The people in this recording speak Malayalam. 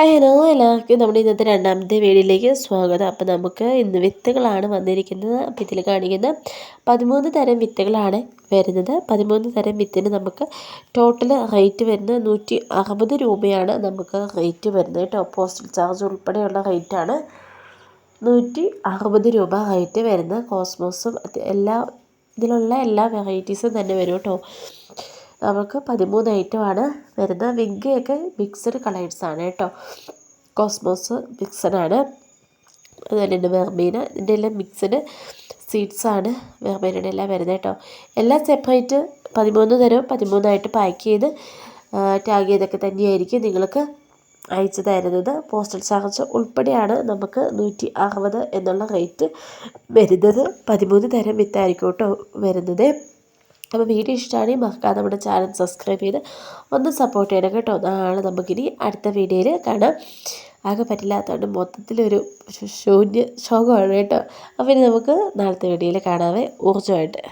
ഹായ് ഹലോ എല്ലാവർക്കും നമ്മുടെ ഇന്നത്തെ രണ്ടാമത്തെ വീഡിയോയിലേക്ക് സ്വാഗതം. അപ്പോൾ നമുക്ക് ഇന്ന് വിത്തുകളാണ് വന്നിരിക്കുന്നത്. അപ്പോൾ ഇതിൽ കാണിക്കുന്ന പതിമൂന്ന് തരം വിത്തുകളാണ് വരുന്നത്. പതിമൂന്ന് തരം വിത്തിന് നമുക്ക് ടോട്ടൽ റേറ്റ് വരുന്നത് നൂറ്റി അറുപത് രൂപയാണ് നമുക്ക് റേറ്റ് വരുന്നത് കേട്ടോ. പോസ്റ്റൽ ചാർജ് ഉൾപ്പെടെയുള്ള റേറ്റാണ് നൂറ്റി അറുപത് രൂപ റേറ്റ് വരുന്ന കോസ്മോസും എല്ലാ ഇതിലുള്ള എല്ലാ വെറൈറ്റീസും തന്നെ വരും കേട്ടോ. നമുക്ക് പതിമൂന്ന് ഐറ്റമാണ് വരുന്നത്. വിഗ്ഗയൊക്കെ മിക്സഡ് കളേഴ്സാണ് കേട്ടോ. കോസ്മോസ് മിക്സഡാണ് അതുപോലെ തന്നെ വെർമീന ഇതിന്റെ എല്ലാം മിക്സഡ് സീഡ്സാണ് വെർമീനയുടെ എല്ലാം വരുന്നത് കേട്ടോ. എല്ലാം സെപ്പറേറ്റ് പതിമൂന്ന് തരം പതിമൂന്നായിട്ട് പാക്ക് ചെയ്ത് ടാഗ് ചെയ്തൊക്കെ തന്നെയായിരിക്കും നിങ്ങൾക്ക് അയച്ചു തരുന്നത്. പോസ്റ്റൽ ചാർജ് ഉൾപ്പെടെയാണ് നമുക്ക് നൂറ്റി അറുപത് എന്നുള്ള റേറ്റ് വരുന്നത്. പതിമൂന്ന് തരം വിത്തായിരിക്കും കേട്ടോ വരുന്നത്. അപ്പോൾ വീഡിയോ ഇഷ്ടമാണെങ്കിൽ മറക്കാതെ നമ്മുടെ ചാനൽ സബ്സ്ക്രൈബ് ചെയ്ത് ഒന്ന് സപ്പോർട്ട് ചെയ്യണം കേട്ടോ. നാളെ നമുക്കിനി അടുത്ത വീഡിയോയിൽ കാണാം. ആകെ പറ്റില്ലാത്തതുകൊണ്ട് മൊത്തത്തിലൊരു ശൂന്യ ശോകമാണ് കേട്ടോ. അപ്പോൾ ഇനി നമുക്ക് നാളത്തെ വീഡിയോയിൽ കാണാവേ. ഊർജമായിട്ട്.